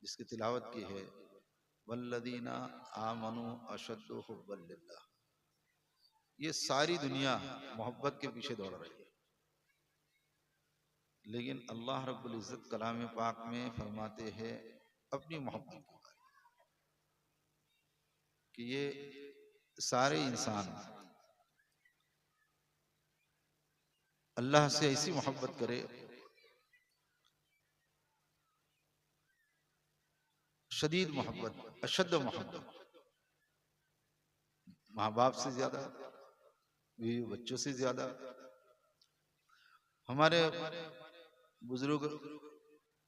جس کی تلاوت کی ہے۔ وَالَّذِينَ آمَنُوا اشد حُبَّ للہ یہ ساری دنیا محبت کے پیچھے دوڑ رہی ہے۔ لیکن اللہ رب العزت کلام پاک میں فرماتے ہیں اپنی محبت کو کہ یہ سارے انسان اللہ سے ایسی محبت کرے شدید محبت، اشد محبت۔ ماں باپ سے زیادہ، بیوی بچوں سے زیادہ۔ ہمارے بزرگ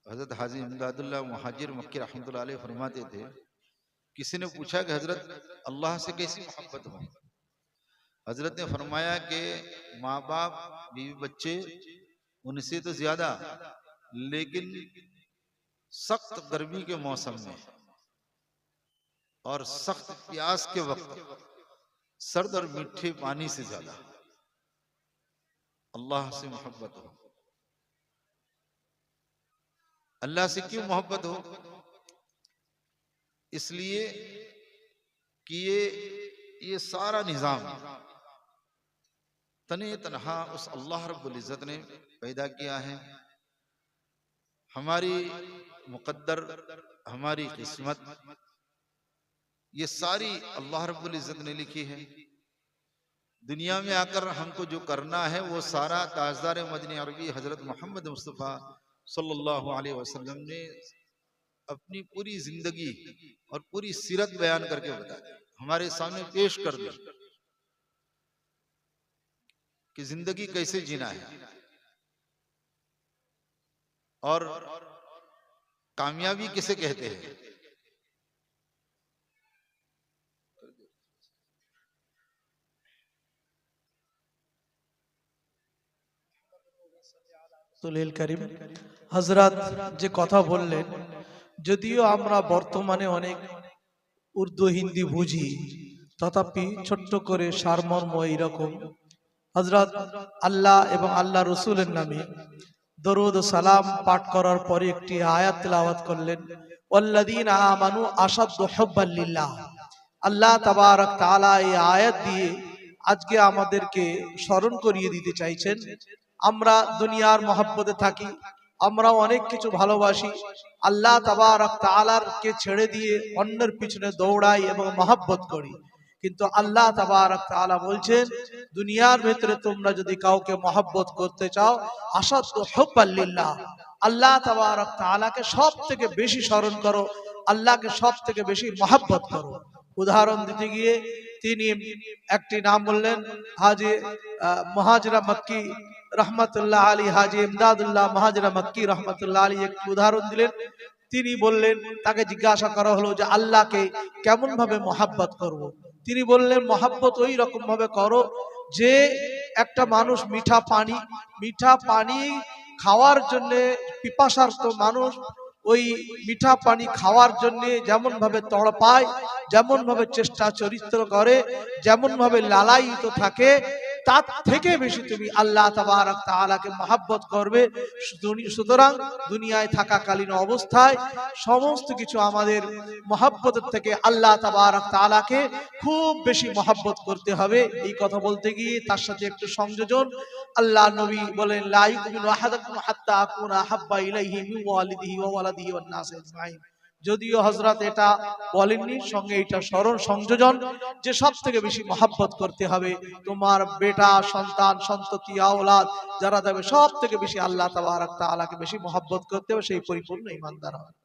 حضرت حاضی امداد اللہ مہاجر مکی رحمۃ اللہ علیہ فرماتے تھے، کسی نے پوچھا کہ حضرت اللہ سے کیسی محبت ہو؟ حضرت نے فرمایا کہ ماں باپ، بیوی بچے، ان سے تو زیادہ، لیکن سخت گرمی کے موسم میں اور سخت پیاس کے وقت سرد اور میٹھے پانی سے زیادہ۔ اللہ سے محبت ہو۔ اللہ سے کیوں محبت ہو؟ اس لیے کہ یہ سارا نظام تنہ تنہا اس اللہ رب العزت نے پیدا کیا ہے۔ ہماری مقدر ہماری قسمت، یہ ساری اللہ رب العزت نے لکھی ہے۔ دنیا میں آ کر ہم کو جو کرنا ہے، وہ سارا تاجدار مدنی عربی حضرت محمد مصطفیٰ صلی اللہ علیہ وسلم نے اپنی پوری زندگی اور پوری سیرت بیان کر کے بتایا ہمارے سامنے پیش کر دیا کہ زندگی کیسے جینا ہے۔ اور कामयाबी किसे कहते हैं তুলিল করিম হজরত যে কথা বললেন যদিও আমরা বর্তমানে অনেক উর্দু হিন্দি বুঝি তথাপি ছোট্ট করে সারমর্ম এইরকম হজরত আল্লাহ এবং আল্লাহ রসুলের নামে দরুদ সালাম পাঠ করার পরে একটি আয়াত তেলাওয়াত করলেন ওয়াল্লাদিন আমানু আসাদ্দ হব্বাল্লিল্লাহ আল্লাহ তাবারক তাআলা এই আয়াত দিয়ে আজকে আমাদেরকে স্মরণ করিয়ে দিতে চাইছেন। আমরা দুনিয়ার মহব্বতে থাকি আমরা অনেক কিছু ভালোবাসি। আল্লাহ তাবারক তাআলার কে ছেড়ে দিয়ে অন্যের পিছনে দৌড়াই এবং মহব্বত করি। কিন্তু আল্লাহ তাআলা বলছেন, দুনিয়ার ভেতরে তোমরা যদি কাউকে মহব্বত করতে চাও আসাদ হব্বাল্লিল্লাহ আল্লাহ তাবারক তাআলাকে সব থেকে বেশি স্মরণ করো, আল্লাহকে সব থেকে বেশি মহব্বত করো। উদাহরণ দিতে গিয়ে তিনি একটি নাম বললেন, হাজি মহাজরা মক্কি রহমতুল্লাহ আলী, হাজি ইমদাদুল্লাহ মহাজরা মক্কি রহমতুল্লাহ আলী একটি উদাহরণ দিলেন। তিনি বললেন, তাকে জিজ্ঞাসা করা হলো যে আল্লাহকে কেমন ভাবে মহাব্বত করব। তিনি বললেন, মহাব্বত ওই রকম ভাবে করো যে একটা মানুষ মিঠা পানি মিঠা পানি খাওয়ার জন্য পিপাসার্থ মানুষ ওই মিঠা পানি খাওয়ার জন্য যেমন ভাবে তড়পায়, যেমন ভাবে চেষ্টা চরিত্র করে, যেমন ভাবে লালায়িত থাকে তার থেকে বেশি তুমি আল্লাহ তাবারক মহাব্বত করবে। সুতরাং দুনিয়ায় থাকাকালীন অবস্থায় সমস্ত কিছু আমাদের মহাব্বতের থেকে আল্লাহ তাবারক তাআলাকে খুব বেশি মহাব্বত করতে হবে। এই কথা বলতে গিয়ে তার সাথে একটু সংযোজন। আল্লাহ নবী বলেন, লা ইউমিনু আহাদাকুম হাত্তা আকুনা হাব্বা ইলাইহি ওয়ালিদিহি ওয়া ওয়ালাদিহি ওয়ান নাস আজমাইন। যদিও হজরত এটা বলেননি, সঙ্গে এটা স্মরণ সংযোজন যে সব থেকে বেশি মহাব্বত করতে হবে। তোমার বেটা, সন্তান, সন্ততি, আওলাদ, যারা যাবে সব থেকে বেশি আল্লাহ তাবারাক তাআলাকে বেশি মহাব্বত করতে হবে, সেই পরিপূর্ণ ইমানদার হবে